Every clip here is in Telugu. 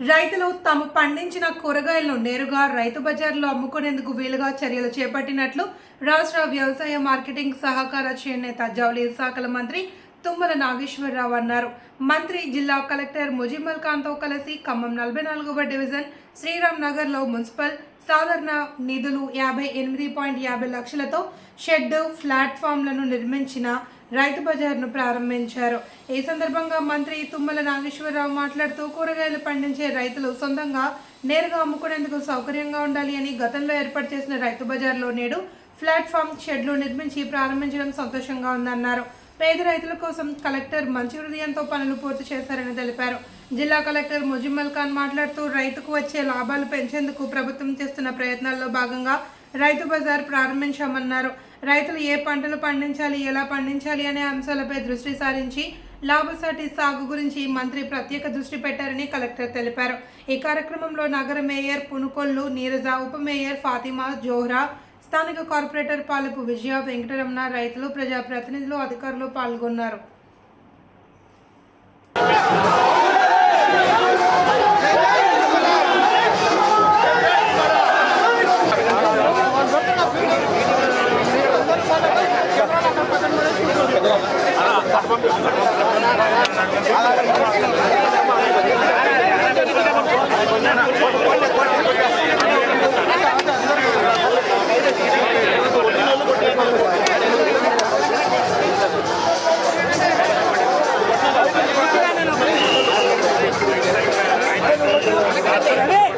రైతులు తాము పండించిన కూరగాయలను నేరుగా రైతు బజార్లో అమ్ముకునేందుకు వీలుగా చర్యలు చేపట్టినట్లు రాష్ట్ర వ్యవసాయ మార్కెటింగ్ సహకార చేనేత జౌలి శాఖల మంత్రి తుమ్మల నాగేశ్వరరావు అన్నారు. మంత్రి జిల్లా కలెక్టర్ ముజిమల్ ఖాన్తో కలిసి ఖమ్మం నలభై నాలుగవ డివిజన్ శ్రీరామ్ నగర్లో మున్సిపల్ సాధారణ నిధులు యాభై ఎనిమిది పాయింట్ యాభై లక్షలతో షెడ్ ప్లాట్ఫామ్లను నిర్మించిన రైతు బజార్ను ప్రారంభించారు. ఈ సందర్భంగా మంత్రి తుమ్మల నాగేశ్వరరావు మాట్లాడుతూ కూరగాయలు పండించే రైతులు సొంతంగా నేరుగా అమ్ముకునేందుకు సౌకర్యంగా ఉండాలి అని గతంలో ఏర్పాటు చేసిన రైతు బజార్లో నేడు ప్లాట్ఫామ్ షెడ్లు నిర్మించి ప్రారంభించడం సంతోషంగా ఉందన్నారు. పేద రైతుల కోసం కలెక్టర్ మంచి హృదయంతో పనులు పూర్తి చేశారని తెలిపారు. జిల్లా కలెక్టర్ ముజిమ్మల్ ఖాన్ మాట్లాడుతూ రైతుకు వచ్చే లాభాలు పెంచేందుకు ప్రభుత్వం చేస్తున్న ప్రయత్నాల్లో భాగంగా రైతు బజార్ ప్రారంభించామన్నారు. రైతులు ఏ పంటలు పండించాలి ఎలా పండించాలి అనే అంశాలపై దృష్టి సారించి లాభసాటి సాగు గురించి మంత్రి ప్రత్యేక దృష్టి పెట్టారని కలెక్టర్ తెలిపారు. ఈ కార్యక్రమంలో నగర మేయర్ పునుకొల్లు నీరజ ఉప మేయర్ ఫాతిమా జోహ్రా స్థానిక కార్పొరేటర్ పాలపు విజయ వెంకటరమణ రైతులు ప్రజాప్రతినిధులు అధికారులు పాల్గొన్నారు. Hey!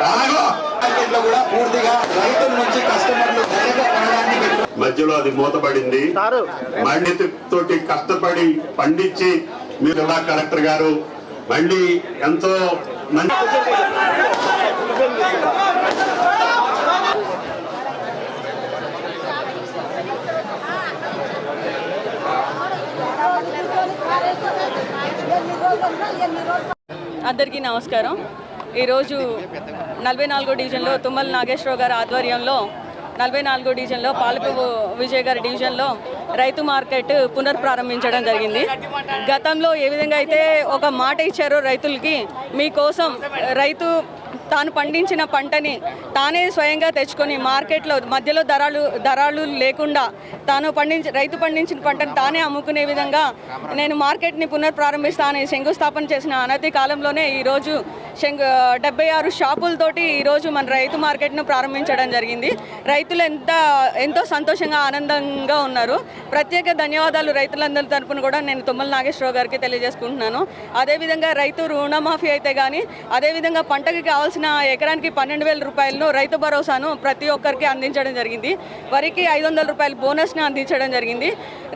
కూడా పూర్తిగా రైతుల నుంచి కస్టమర్లు మధ్యలో అది మూతపడింది. మళ్ళీ తోటి కష్టపడి పండించి మీరు జిల్లా కలెక్టర్ గారు మళ్ళీ ఎంతో మంచి అందరికీ నమస్కారం. ఈరోజు నలభై నాలుగో డివిజన్లో తుమ్మల నాగేశ్వరరావు గారి ఆధ్వర్యంలో నలభై నాలుగో డివిజన్లో పాలపు విజయ్ గారి డివిజన్లో రైతు మార్కెట్ పునర్ప్రారంభించడం జరిగింది. గతంలో ఏ విధంగా అయితే ఒక మాట ఇచ్చారో రైతులకి మీకోసం రైతు తాను పండించిన పంటని తానే స్వయంగా తెచ్చుకొని మార్కెట్లో మధ్యలో ధరలు ధరలు లేకుండా తాను పండించి రైతు పండించిన పంటను తానే అమ్ముకునే విధంగా నేను మార్కెట్ని పునర్ప్రారంభిస్తానని శంకుస్థాపన చేసిన అనతి కాలంలోనే ఈరోజు శంకు డెబ్బై ఆరు షాపులతోటి ఈరోజు మన రైతు మార్కెట్ను ప్రారంభించడం జరిగింది. రైతులు ఎంత ఎంతో సంతోషంగా ఆనందంగా ఉన్నారు. ప్రత్యేక ధన్యవాదాలు రైతులందరి తరపున కూడా నేను తుమ్మల నాగేశ్వరరావు గారికి తెలియజేసుకుంటున్నాను. అదేవిధంగా రైతు రుణమాఫీ అయితే కానీ అదేవిధంగా పంటకి కావాల్సిన ఎకరానికి పన్నెండు వేల రూపాయలను రైతు భరోసాను ప్రతి ఒక్కరికి అందించడం జరిగింది. వరికి ఐదు వందల రూపాయల బోనస్ను అందించడం జరిగింది.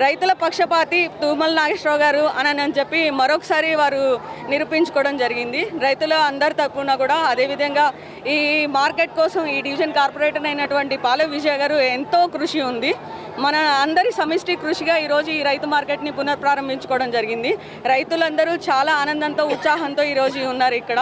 రైతుల పక్షపాతి తుమ్మల నాగేశ్వరరావు గారు అని అని చెప్పి మరొకసారి వారు నిరూపించుకోవడం జరిగింది. రైతుల అందరి తరపున కూడా అదేవిధంగా ఈ మార్కెట్ కోసం ఈ డివిజన్ కార్పొరేటర్ అయినటువంటి పాల విజయ గారు ఎంతో కృషి ఉంది. మన అందరి సమిష్టి కృషిగా ఈరోజు ఈ రైతు మార్కెట్ని పునఃప్రారంభించుకోవడం జరిగింది. రైతులందరూ చాలా ఆనందంతో ఉత్సాహంతో ఈరోజు ఉన్నారు ఇక్కడ.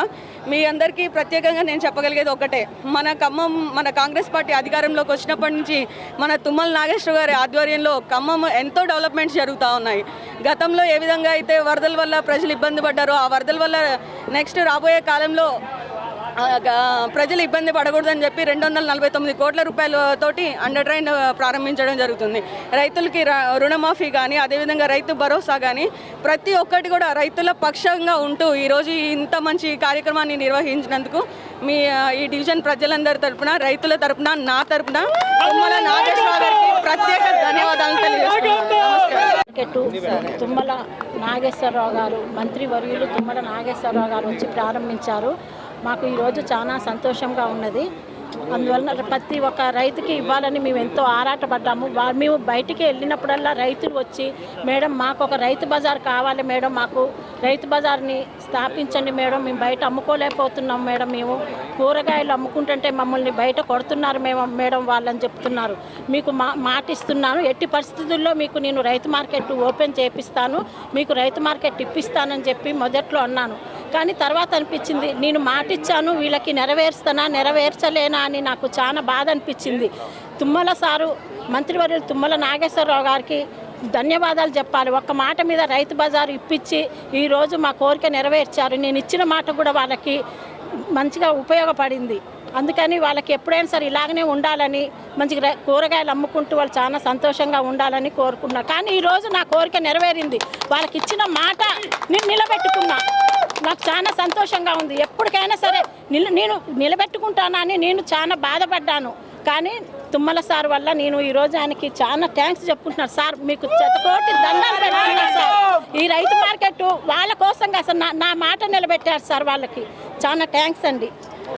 మీ అందరికీ ప్రత్యేకంగా నేను చెప్పగలిగేది ఒకటే. మన ఖమ్మం మన కాంగ్రెస్ పార్టీ అధికారంలోకి వచ్చినప్పటి నుంచి మన తుమ్మల నాగేశ్వర గారి ఆధ్వర్యంలో ఖమ్మం ఎంతో డెవలప్మెంట్స్ జరుగుతూ ఉన్నాయి. గతంలో ఏ విధంగా అయితే వరదల వల్ల ప్రజలు ఇబ్బంది పడ్డారో ఆ వరదల వల్ల నెక్స్ట్ రాబోయే కాలంలో ప్రజలు ఇబ్బంది పడకూడదని చెప్పి రెండు వందల నలభై తొమ్మిది కోట్ల రూపాయలతోటి అండర్ ట్రైన్ ప్రారంభించడం జరుగుతుంది. రైతులకి ర- రుణమాఫీ కానీ అదేవిధంగా రైతు భరోసా కానీ ప్రతి ఒక్కటి కూడా రైతుల పక్షంగా ఉంటూ ఈరోజు ఇంత మంచి కార్యక్రమాన్ని నిర్వహించినందుకు మీ ఈ డివిజన్ ప్రజలందరి తరపున రైతుల తరపున నా తరపున తుమ్మల నాగేశ్వరరావు గారికి ప్రత్యేక ధన్యవాదాలు తెలియజేస్తున్నాను. తుమ్మల నాగేశ్వరరావు గారు మంత్రివర్యులు తుమ్మల నాగేశ్వరరావు గారు వచ్చి ప్రారంభించారు. మాకు ఈరోజు చాలా సంతోషంగా ఉన్నది. అందువలన ప్రతి ఒక్క రైతుకి ఇవ్వాలని మేము ఎంతో ఆరాటపడ్డాము. మేము బయటికి వెళ్ళినప్పుడల్లా రైతులు వచ్చి మేడం మాకు ఒక రైతు బజార్ కావాలి మేడం మాకు రైతు బజార్ని స్థాపించండి మేడం మేము బయట అమ్ముకోలేకపోతున్నాం మేడం మేము కూరగాయలు అమ్ముకుంటుంటే మమ్మల్ని బయట కొడుతున్నారు మేము మేడం వాళ్ళని చెప్తున్నారు. మీకు మా మాటిస్తున్నాను ఎట్టి పరిస్థితుల్లో మీకు నేను రైతు మార్కెట్ ఓపెన్ చేపిస్తాను మీకు రైతు మార్కెట్ ఇప్పిస్తానని చెప్పి మొదట్లో అన్నాను. కానీ తర్వాత అనిపించింది నేను మాటిచ్చాను వీళ్ళకి నెరవేరుస్తానా నెరవేర్చలేనా అని నాకు చాలా బాధ అనిపించింది. తుమ్మల సారు మంత్రివర్యులు తుమ్మల నాగేశ్వరరావు గారికి ధన్యవాదాలు చెప్పాలి. ఒక్క మాట మీద రైతు బజారు ఇప్పించి ఈరోజు మా కోరిక నెరవేర్చారు. నేను ఇచ్చిన మాట కూడా వాళ్ళకి మంచిగా ఉపయోగపడింది. అందుకని వాళ్ళకి ఎప్పుడైనా సరే ఇలాగనే ఉండాలని మంచిగా కూరగాయలు అమ్ముకుంటూ వాళ్ళు చాలా సంతోషంగా ఉండాలని కోరుకున్నా. కానీ ఈరోజు నా కోరిక నెరవేరింది. వాళ్ళకి ఇచ్చిన మాట నేను నిలబెట్టుకున్నా. నాకు చాలా సంతోషంగా ఉంది. ఎప్పటికైనా సరే నిల్ నేను నిలబెట్టుకుంటానని నేను చాలా బాధపడ్డాను. కానీ తుమ్మల సార్ వల్ల నేను ఈ రోజు ఆయనకి చాలా థ్యాంక్స్ చెప్పుకుంటున్నాను. సార్ మీకు కోటి దండాలు పెడుతున్నాను సార్. ఈ రైతు మార్కెట్ వాళ్ళ కోసం అసలు నా నా మాట నిలబెట్టారు సార్ వాళ్ళకి. చాలా థ్యాంక్స్ అండి.